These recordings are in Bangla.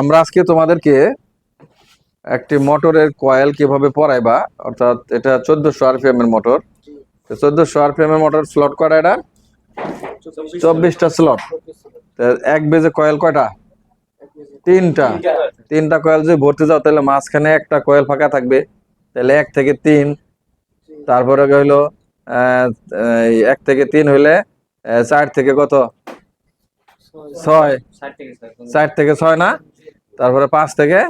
আমরা আজকে তোমাদেরকে একটি মোটরের কয়েল কীভাবে পরাইবা, অর্থাৎ এটা চোদ্দশো আরপিএম এর মোটর। চোদ্দশো আরপিএম এর মোটর স্লট কয়টা এটা? চব্বিশটা স্লট এক বেজে কয়েল কয়টা? তিনটা। তিনটা কয়েল যদি ভরতে যাও, তাহলে মাঝখানে একটা কয়েল ফাঁকা থাকবে। তাহলে এক থেকে তিন। তারপরে হইল এক থেকে তিন হইলে চার থেকে কত? ছয়। চার থেকে ছয় না? তারপরে পাঁচ থেকে?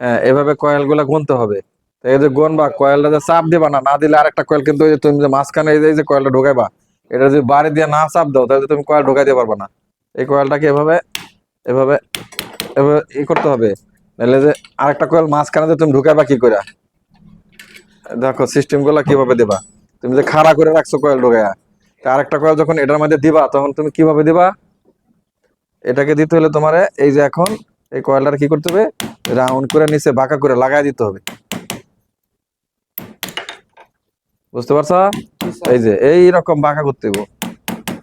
হ্যাঁ এভাবে কয়েলগুলা গুনতে হবে। এই যে গুনবা কয়েলটা যে চাপ দিবা না না দিলে আরেকটা কয়েল কিন্তু ওই যে তুমি যে মাঝখানে এই যে- কয়েলটা ঢুকাইবা এটা যদি বাড়ি দিয়ে না চাপ দাও তাহলে তুমি কয়েল ঢুকাইতে পারবে না। এই কয়েলটাকে এভাবে এভাবে এভাবে ই করতে হবে। নাহলে যে আরেকটা কয়েল মাঝখানে যে তুমি ঢুকাইবা কি করে দেখো সিস্টেমগুলা কীভাবে দিবা? তুমি যে খাড়া করে রাখছো কয়েল ঢুকাইয়া। তা আরেকটা কয়েল যখন এটার মধ্যে দিবা, তখন তুমি কীভাবে দিবা? এটাকে দিতে হলে তোমার এই যে এখন এই কয়েলটা কি করতে হবে? রাউন্ড করে নিচে বাঁকা করে লাগাই দিতে হবে। বুঝতে পারছ? এই যে এই রকম বাঁকা করতে হবে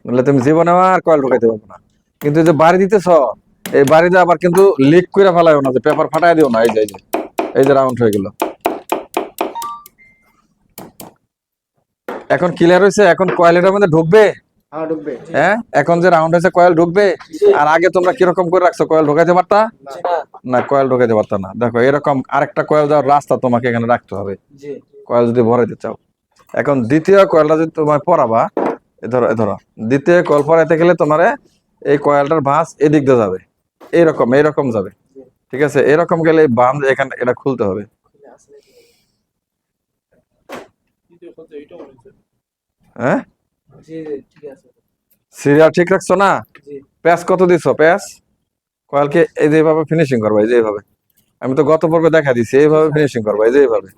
নাহলে তুমি জীবনে আর কয়েল ঢুকাইতে পারবে না। কিন্তু যে বাড়ি দিতেছ, এই বাড়িতে আবার কিন্তু লিক করে ফেলাইও না, যে পেপার ফাটাই দিও না। এই যে এই যে এই যে রাউন্ড হয়ে গেল। এখন ক্লিয়ার হয়েছে এখন কয়েলের মধ্যে ঢুকবে? হ্যাঁ হ্যাঁ? এখন যে রাউন্ড হয়েছে কয়েল ঢুকবে? আর আগে তোমরা কীরকম করে রাখছো কয়েল পারতা? না। কয়েল পারতা না। দেখো এরকম আরেকটা কয়েল যাওয়ার রাস্তা তোমাকে এখানে রাখতে হবে। কয়েল যদি ভরাইতে চাও। এখন দ্বিতীয় কয়েলটা যদি তোমার পরাবা ধরো ধরো দ্বিতীয় কয়েল পরাইতে গেলে তোমার এই কয়েলটার ভাঁজ এদিক দিয়ে যাবে। এইরকম এইরকম যাবে। ঠিক আছে? এরকম গেলে বাম এখানে এটা খুলতে হবে। হ্যাঁ? সিরিয়াল ঠিক রাখছো না? জি। প্যাচ কত দিছো? প্যাচ? কয়েলকে এই যে এইভাবে ফিনিশিং করবা এই যে আমি তো গত পর্বে দেখা দিছি এইভাবে ফিনিশিং করবা এই যে এইভাবে।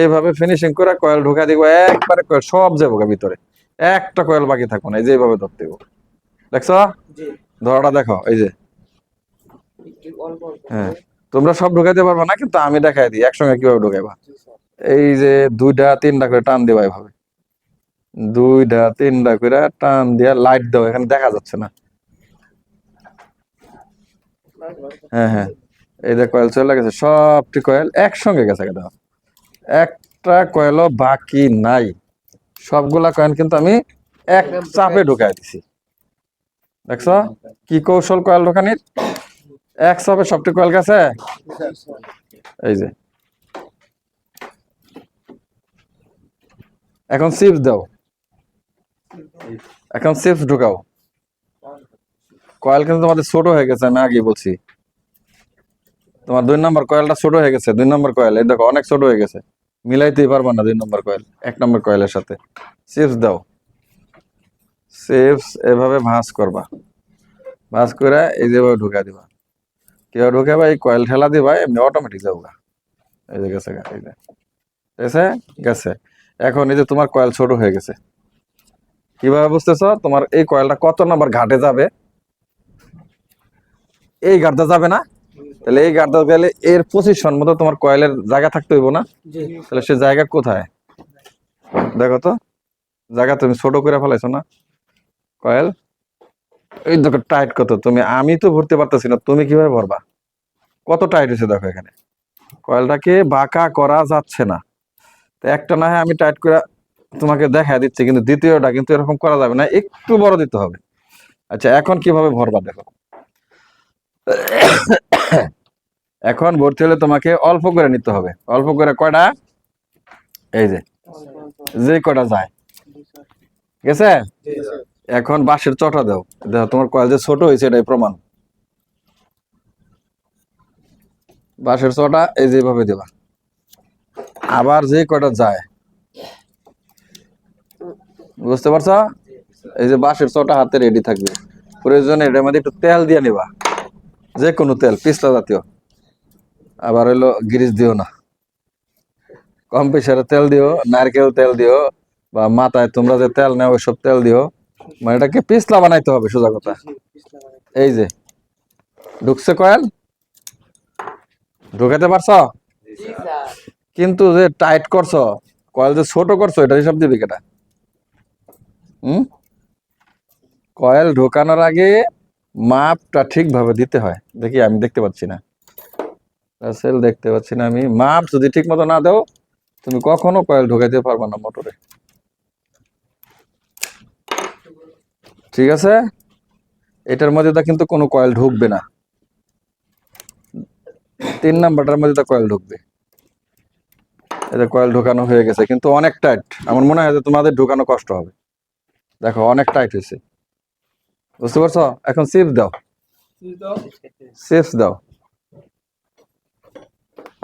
এইভাবে ফিনিশিং করে কয়েল ঢুকা দিব একবারে কয়েল সব যাব ভিতরে। একটা কয়েল বাকি থাকব না এই যে এইভাবে ধরতে দিব। দেখছ? ধরাটা দেখো এই যে। হ্যাঁ। তোমরা সব ঢুকাইতে পারবে না কিন্তু আমি দেখাই দিই একসঙ্গে কীভাবে ঢুকাইবা। এই যে দুইটা, তিনটা করে টান দেওয়া এইভাবে দুইটা, তিনটা করে টান দিয়া লাইট দাও, এখানে দেখা যাচ্ছে না। হ্যাঁ হ্যাঁ। এই যে কয়েল চলে গেছে, সবটি কয়েল একসঙ্গে গেছে দেখো একটা কয়েলও বাকি নাই। সবগুলা কয়েল কিন্তু আমি এক চাপে ঢুকাই দিছি। দেখছ? কি কৌশল কয়েল ঢোকানির? এক চাপে সবটি কয়েল গেছে? এই যে। এখন চিপস দাও। এখন চিপস ঢুকাও। কয়েল কিন্তু তোমাদের ছোট হয়ে গেছে আমি আগে বলছি। তোমার দুই নম্বর কয়েলটা ছোট হয়ে গেছে দুই নম্বর কয়েল। এই দেখো অনেক ছোট হয়ে গেছে। মিলাইতেই পারবা না দুই নম্বর কয়েল এক নম্বর কয়েলের সাথে। চিপস দাও। চিপস এভাবে ভাঁজ করবা। ভাঁজ করে এই যেভাবে ঢুকা দিবা। কেউ ঢুকাবা এই কয়েল ঠেলা দিবা এমনি অটোমেটিক যাব গা। এই যে গেছে গা, এই যে। গেছে? গেছে। এখন এই যে তোমার কয়েল ছোট হয়ে গেছে। কীভাবে বুঝতেছ? তোমার এই কয়েলটা কত নাম্বার ঘাটে যাবে? এই ঘাটটা যাবে না? তাহলে এই ঘাটটা গেলে এর পজিশন মতো তোমার কয়েলের জায়গা থাকতে হইব না? তাহলে সে জায়গা কোথায়? দেখো তো জায়গা তুমি ছোট করে ফেলাইছো না? কয়েল এই দেখো টাইট কত তুমি আমি তো ভরতে পারতেছি না তুমি কীভাবে ভরবা? কত টাইট হয়েছে দেখো এখানে। কয়েলটাকে বাঁকা করা যাচ্ছে না। একটা না হয় আমি টাইট করে তোমাকে দেখা দিচ্ছি, কিন্তু দ্বিতীয়টা কিন্তু এরকম করা যাবে না, একটু বড় দিতে হবে। আচ্ছা এখন কীভাবে ভরবা দেখো। এখন ভর্তি হলে তোমাকে অল্প করে নিতে হবে। অল্প করে কয়টা? এই যে যে কটা যায়। আছে এখন বাঁশের চটা দাও। দেখো, তোমার কয়েল যে ছোট হয়েছে, এটাই প্রমাণ। বাঁশের চটা এই যেভাবে দেবা। আবার যে কটা যায়? বুঝতে পারছ? এই যে বাঁশের চটা হাতে রেডি থাকবে। প্রয়োজনে এটার মধ্যে একটু তেল দিয়ে নিবা। যে কোনো তেল, পিস্তা জাতীয়। আবার হইল গিরিশ দিও না। কম প্রেশারে তেল দিও, নারকেল তেল দিও, বা মাথায় তোমরা যে তেল নেও, ওইসব তেল দিও। মানে এটাকে পিছলা বানাইতে হবে, সোজা কথা। এই যে, ঢুকছে কয়েল? ঢুকাতে পারছ? কিন্তু যে টাইট করছ, কয়েল যে ছোট করছ এটা হিসাব দিবি কেটা? হুম? কয়েল ঢোকানোর আগে মাপটা ঠিকভাবে দিতে হয়। দেখি, আমি দেখতে পাচ্ছি না। রাসেল দেখতে পাচ্ছি না আমি। মাপ যদি ঠিক মতো না দাও, তুমি কখনো কয়েল ঢোকাইতে পারবে না মোটরে। ঠিক আছে? এটার মধ্যে তা কিন্তু কোনো কয়েল ঢুকবে না। তিন নাম্বারটার মধ্যে তা কয়েল ঢুকবে। এটা কয়েল ঢোকানো হয়ে গেছে কিন্তু অনেক টাইট আমার মনে হয় যে তোমাদের ঢোকানো কষ্ট হবে। দেখো অনেক টাইট হয়েছে। বুঝতে পারছ? এখন সিফ দাও। সিফ দাও।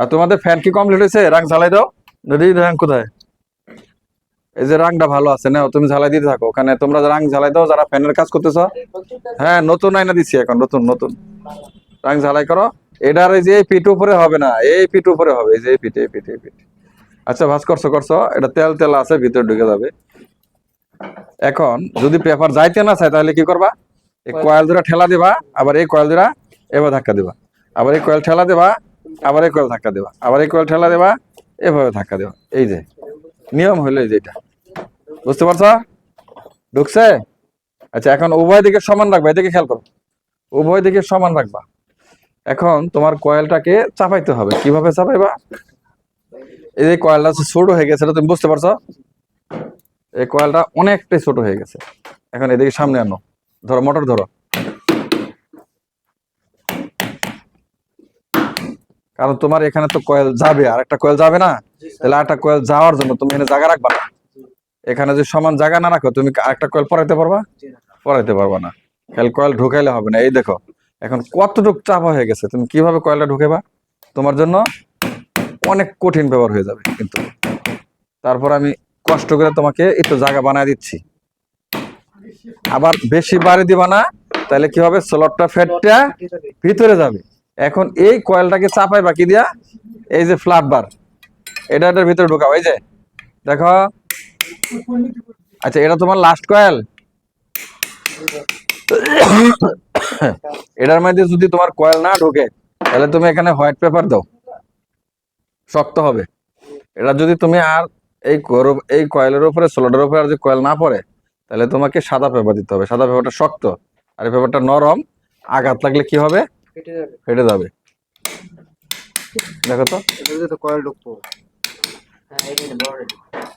আর তোমাদের ফ্যান কি কমপ্লিট হয়েছে? রাং ঝালাই দাও। দিদি রাং কোথায়? এই যে রাংটা ভালো আছে না তুমি ঝালাই দিতে থাকো। ওখানে তোমরা রাং ঝালাই দাও যারা ফ্যানের কাজ করতেছ হ্যাঁ নতুন আয়না দিচ্ছি এখন নতুন নতুন। রাং ঝালাই করো। এটার এই যে এই পিঠ উপরে হবে না এই পিঠ উপরে হবে এই যে এই পিঠ এই পিঠ এই পিঠ আচ্ছা ভাজ করছ করছ। এটা তেল তেল আছে ভিতরে ঢুকে যাবে। এখন যদি পেপার যাইতে না চায় তাহলে কি করবা? এই কয়েল। দুটা ঠেলা দিবা আবার এই কয়েল দুটা এবার ধাক্কা দিবা। আবার এই কয়েল ঠেলা দিবা আবার এই কয়েল ধাক্কা দিবা। আবার এই কয়েল ঠেলা দিবা এভাবে ধাক্কা দিবা। এই যে নিয়ম হলো এই যে এটা। বুঝতে পারছ? ঢুকছে? আচ্ছা এখন উভয় দিকে সমান রাখবা এদিকে খেয়াল করো। উভয় দিকে সমান রাখবা। এখন তোমার কয়েলটাকে চাপাইতে হবে। কীভাবে চাপাইবা? এই যে কয়েলটা ছোট হয়ে গেছে, এটা তুমি বুঝতে পারছ? এই কয়েলটা অনেকটাই ছোট হয়ে গেছে। এখন এদিকে সামনে আনো। ধরো, মোটর ধরো। কারণ তোমার এখানে তো কয়েল যাবে, আর একটা কয়েল যাবে না? তাহলে একটা কয়েল যাওয়ার জন্য তুমি এখানে জায়গা রাখবা না। এখানে যদি সমান জায়গা না রাখো, তুমি আরেকটা কয়েল পরাইতে পারবা? পরাইতে পারবা না। খেয়াল কয়েল ঢুকাইলে হবে না। এই দেখো, এখন কতটুক চাপা হয়ে গেছে, তুমি কীভাবে কয়েলটা ঢুকেবা তোমার জন্য অনেক কঠিন ব্যবহার হয়ে যাবে কিন্তু। তারপর আমি কষ্ট করে তোমাকে একটু জায়গা বানায় দিচ্ছি। আবার বেশি বাড়ি দিবা না, তাহলে কি হবে? স্লটটা ফেটটা ভিতরে যাবে। এখন এই কয়েলটাকে চাপাই বাকি দিয়া এই যে ফ্ল্যাট বার এটা এটার ভিতরে ঢোকাও, এই যে। দেখো। আচ্ছা এটা তোমার লাস্ট কয়েল এটার মধ্যে যদি তোমার কয়েল না ঢোকে, তাহলে তুমি এখানে হোয়াইট পেপার দাও। শক্ত হবে। এটা যদি তুমি আর এই এই কয়েলের উপরে সোলারের উপরে আর যদি কয়েল না পড়ে তাহলে তোমাকে সাদা পেপার দিতে হবে। সাদা পেপারটা শক্ত আর এই পেপারটা নরম। আঘাত লাগলে কি হবে? ফেটে যাবে। দেখো তো। কয়েল ঢুকবো হ্যাঁ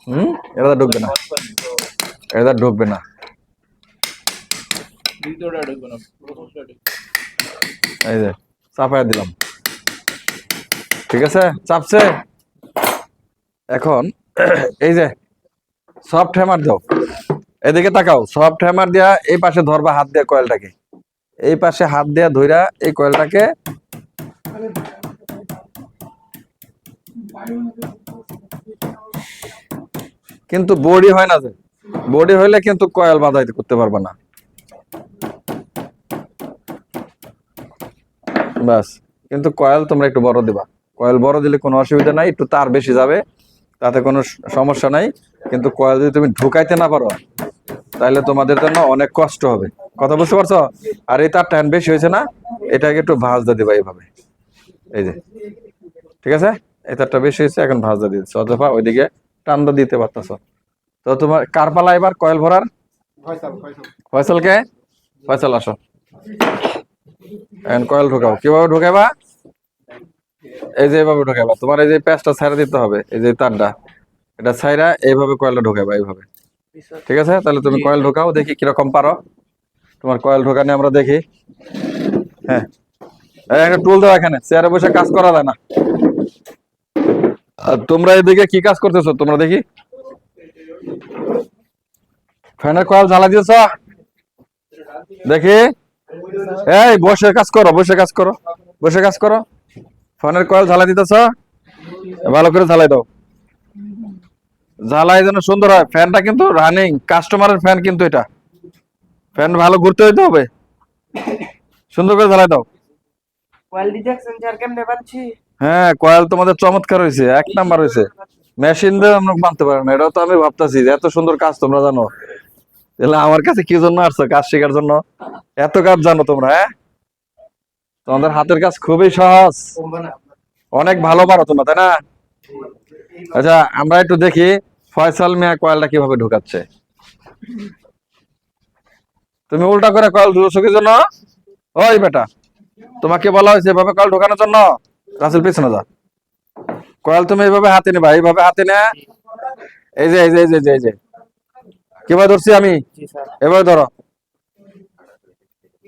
হুম? এটা ঢুকবে না। এটা ঢুকবে না। এই যে চাপাই দিলাম। ঠিক আছে? চাপছে? এখন, এই যে সফট হ্যামার দাও। এদিকে তাকাও সফট হ্যামার দিয়া এই পাশে ধরবা হাত দিয়ে কয়েলটাকে এই পাশে হাত দিয়া ধইরা এই কয়েলটাকে কিন্তু বডি হয় না যে। বডি হইলে কিন্তু কয়েল বাঁধাইতে করতে পারবা না। বাস কিন্তু কয়েল তোমরা একটু বড় দিবা। কয়েল বড় দিলে কোনো অসুবিধা নাই একটু তার বেশি যাবে তাতে কোনো সমস্যা নাই। কিন্তু কয়েল যদি তুমি ঢুকাইতে না পারো তাহলে তোমাদের জন্য অনেক কষ্ট হবে। কথা বুঝতে পারছ? আর এই তার টাইম বেশি হয়েছে না এটাকে একটু ভাঁজ দিয়ে দিবা এইভাবে। এই যে ঠিক আছে? এই তারটা বেশি হয়েছে এখন ভাঁজ দিয়ে দিচ্ছ অথবা ওইদিকে টান্দা দিতে পারতেছ। তো তোমার কার পালা এবার কয়েল ভরার? ফয়সাল ফয়সাল। ফয়সালকে? ফয়সাল আসো। এখন কয়েল ঢোকাও। কীভাবে ঢোকাবা এই যে এইভাবে ঢোকাবা তোমার এই যে প্যাচটা ছাইরা দিতে হবে এই যে তারটা এটা ছাইরা এইভাবে কয়েলটা ঢোকাবা এইভাবে। ঠিক আছে? তাহলে তুমি কয়েল ঢোকাও দেখি কীরকম পারো। তোমার কয়েল ঢোকানি আমরা দেখি। হ্যাঁ। একটা টুল দাও এখানে চেয়ারে বসে কাজ করা যায় না। তোমরা এদিকে কি কাজ করতেছো তোমরা দেখি। ফ্যানের কয়েল জ্বালা দিয়েছ? দেখি। এই বসে কাজ করো বসে কাজ করো বসে কাজ করো। ফোনের কয়েল ঝালাই দিতেছ? ভালো করে ঝালাই দাও। ঝালাই যেন সুন্দর হয়। ফ্যানটা কিন্তু রানিং কাস্টমারের ফ্যান কিন্তু এটা। ফ্যান ভালো ঘুরতে হইতে হবে। সুন্দর করে ঝালাই দাও। হ্যাঁ কয়েল তোমাদের চমৎকার হয়েছে এক নাম্বার হয়েছে মেশিন দিয়ে আমরা মানতে পারি না। এটাও তো আমি ভাবতেছি এত সুন্দর কাজ তোমরা জানো। তাহলে আমার কাছে কি জন্য আসছো? কাজ শেখার জন্য? এত কাজ জানো তোমরা হ্যাঁ? তোমাদের হাতের কাজ খুবই সহজ। অনেক ভালো পারো তোমরা তাই না? আচ্ছা আমরা একটু দেখি ফয়সাল মিয়া কয়েলটা কীভাবে ঢুকাচ্ছে। তুমি উল্টা করে কয়েল ধুয়েছো কি জন্য? ওই বেটা তোমাকে বলা হয়েছে এভাবে কয়েল ঢোকানোর জন্য। রাসেল পিছনে যা। কয়েল তুমি এইভাবে হাতে নেবা এইভাবে হাতে নে। এই যে এই যে এই যে এই যে, কীভাবে ধরছি আমি? এভাবে ধরো।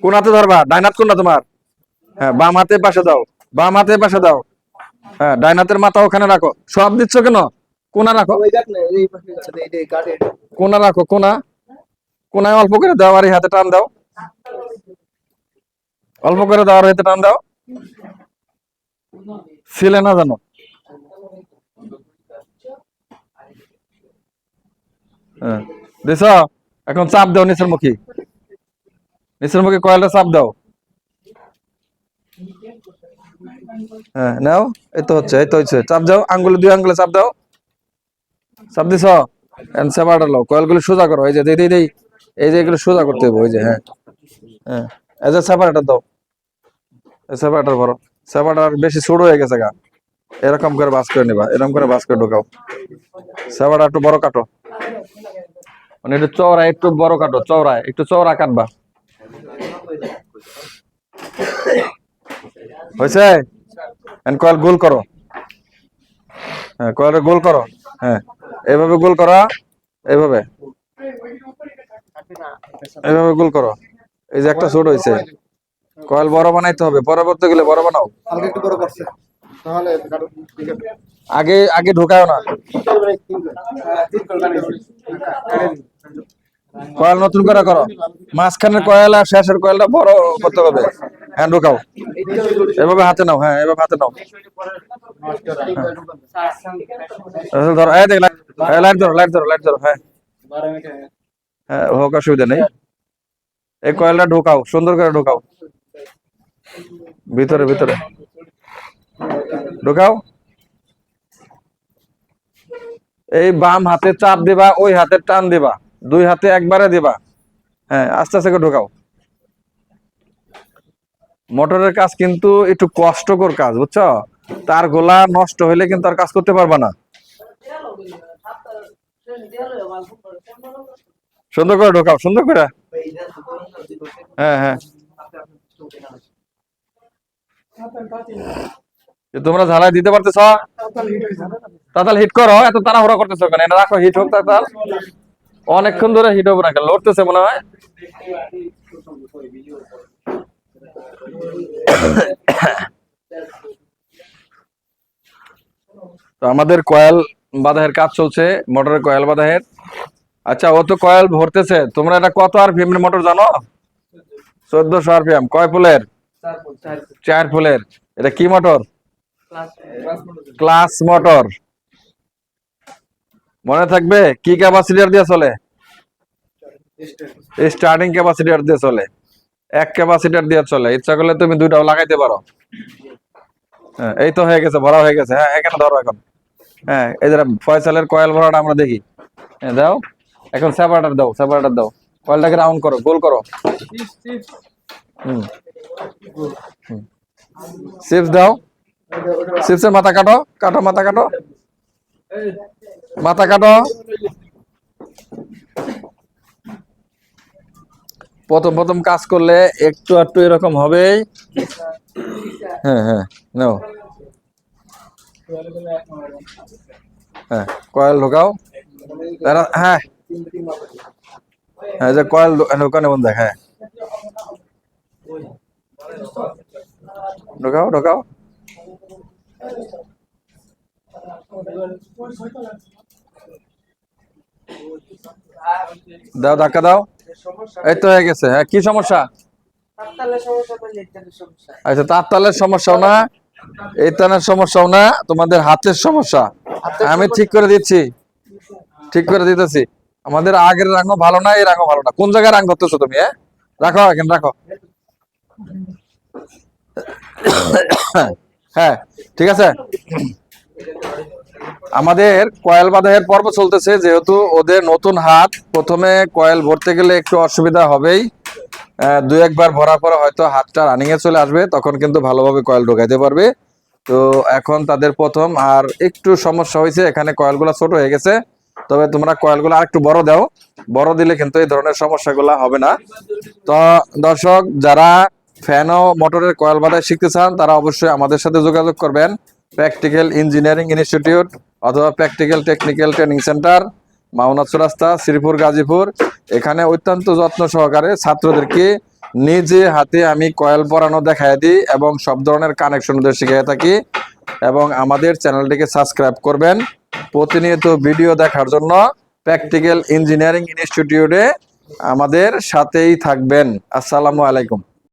কোন হাতে ধরবা ডাইন হাত কোনটা তোমার? হ্যাঁ বাম হাতে পাশে দাও। বাম হাতে পাশে দাও। হ্যাঁ ডাইন হাতের মাথা ওখানে রাখো। সব দিচ্ছ কেন? কোনা রাখো। কোনা রাখো কোনা। কোনায় অল্প করে দাও আর হাতে টান দাও। অল্প করে দাও আর হাতে টান দাও। ছিলে না জানো হ্যাঁ দিছ এখন চাপ দাও নিচের মুখী। নিচের মুখে কয়েলটা চাপ দাও। হ্যাঁ নাও, এই তো হচ্ছে, এই তো হচ্ছে। চাপ দাও, আঙ্গুলে দুই আঙ্গুলে চাপ দাও। চাপ দিছ? সেপারেটর লাও কয়েলগুলো সোজা করো, এই যে, দেই দেই দেই। এই যে, এগুলো সোজা করতে হবে ওই যে হ্যাঁ। হ্যাঁ এই যে সেপারেটর দাও। সেপারেটর ভরো সেপারেটর বেশি ছোট হয়ে গেছে গা। এরকম করে বাস করে নিবা, এরকম করে বাস করে ঢোকাও। সেপারেটর একটু বড় কাটো। মানে একটু চওড়া একটু বড় কাটো চওড়া একটু চওড়া কাটবা। হয়েছে? কয়েল গোল করো। হ্যাঁ কয়েলটা গোল করো। হ্যাঁ এইভাবে গোল করা এইভাবে এইভাবে গোল করো। এই যে একটা ছোট হয়েছে। কয়েল বড় বানাইতে হবে। পরবর্তী গেলে বড় বানাও। একটু বড় করছে। আগে আগে ঢোকায় না। কয়েল নতুন করে করো। মাঝখানের কয়েল আর শেষের কয়েলটা বড় করতে হবে। হ্যাঁ ঢোকাও। এভাবে হাতে নাও হ্যাঁ এভাবে হাতে নাও। এই ধরো, এই দেখ, লাইট ধরো লাইট ধরো লাইট ধরো হ্যাঁ। হ্যাঁ হোক অসুবিধা নেই। এই কয়েলটা ঢোকাও, সুন্দর করে ঢোকাও। ভিতরে ভিতরে। ঢোকাও। এই বাম হাতে চাপ দিবা, ওই হাতে টান দিবা, দুই হাতে একবারে দিবা। হ্যাঁ আস্তে আস্তে করে ঢোকাও। মোটরের কাজ কিন্তু একটু কষ্টকর কাজ, বুঝছ? তার গোলা নষ্ট হইলে কিন্তু আর কাজ করতে পারবা না। সুন্দর করে ঢোকাও, সুন্দর করে। হ্যাঁ হ্যাঁ। তোমরা ঝালাই দিতে পারতেছ? তাড়াতাড়ি হিট করো, এত তাড়াহুড়া করতেছো কেন? এটা রাখো, হিট হোক তাড়াতাড়ি অনেকক্ষণ ধরে হিট হবে না লড়তেছে মনে হয়। তো আমাদের কয়েল বাঁধাহের কাজ চলছে, মোটরের কয়েল বাঁধাহের আচ্ছা ও তো কয়েল ভরতেছে, তোমরা এটা কত আর এর মোটর জানো? চোদ্দশো আর কয় ফুলের? চার ফুলের। এটা কি মোটর? Class motor. মনে থাকবে? কি ক্যাপাসিটার দিয়ে চলে? স্টার্টিং ক্যাপাসিটার দিয়ে চলে। এক ক্যাপাসিটার দিয়ে চলে। ইচ্ছা করলে তুমি দুইটাও লাগাইতে পারো। হ্যাঁ, এই তো হয়ে গেছে ভরা হয়ে গেছে। হ্যাঁ এখানে ধরো এখন। হ্যাঁ এই যে ফয়সালের কয়েল ভরাটা আমরা দেখি। হ্যাঁ দাও। এখন সেপারেটার দাও সেপারেটার দাও। কয়েলটাকে রাউন্ড করো গোল করো। হুম। চিপস দাও। চিপসের মাথা কাটো কাটো মাথা কাটো। মাথা কাটো। প্রথম প্রথম কাজ করলে একটু একটু এরকম হবেই। হ্যাঁ হ্যাঁ নাও। হ্যাঁ কয়েল ঢোকাও। হ্যাঁ। হ্যাঁ যে কয়েল ঢোকানো বন্ধ হ্যাঁ। ঢোকাও ঢোকাও। দাও ধাক্কা দাও। এই তো হয়ে গেছে। হ্যাঁ কি সমস্যা? আচ্ছা তার সমস্যাও না এই তানের সমস্যাও না তোমাদের হাতের সমস্যা। আমি ঠিক করে দিচ্ছি। ঠিক করে দিতেছি। আমাদের আগের রাঙও ভালো না এই রাঙও ভালো না। কোন জায়গায় রাং ধরতেছো তুমি হ্যাঁ? রাখো এখানে রাখো। হ্যাঁ ঠিক আছে? আমাদের কয়েল বাঁধাইয়ের পর্ব চলতেছে, যেহেতু ওদের নতুন হাত, প্রথমে কয়েল ভরতে গেলে একটু অসুবিধা হবেই। দু একবার ভরার পরে হয়তো হাতটা রানিং এ চলে আসবে, তখন কিন্তু ভালোভাবে কয়েল ঢোকাইতে পারবে। তো এখন তাদের প্রথম, আর একটু সমস্যা হয়েছে, এখানে কয়েলগুলো ছোট হয়ে গেছে। তবে তোমরা কয়েলগুলো আর একটু বড় দাও। বড় দিলে কিন্তু এই ধরনের সমস্যাগুলো হবে না। তো দর্শক, যারা ফ্যান ও মোটরের কয়েল বাঁধায় শিখতে চান, তারা অবশ্যই আমাদের সাথে যোগাযোগ করবেন। প্র্যাকটিক্যাল ইঞ্জিনিয়ারিং ইনস্টিটিউট অথবা practical technical training centre Maonath রাস্তা শ্রীপুর, গাজীপুর। এখানে অত্যন্ত যত্ন সহকারে ছাত্রদেরকে নিজে হাতে আমি কয়েল পরানো দেখাই দিই এবং সব ধরনের কানেকশন শিখিয়ে থাকি এবং আমাদের চ্যানেলটিকে সাবস্ক্রাইব করবেন। প্রতিনিয়ত ভিডিও দেখার জন্য প্র্যাকটিক্যাল ইঞ্জিনিয়ারিং ইনস্টিটিউটে আমাদের সাথেই থাকবেন। আসসালামু আলাইকুম।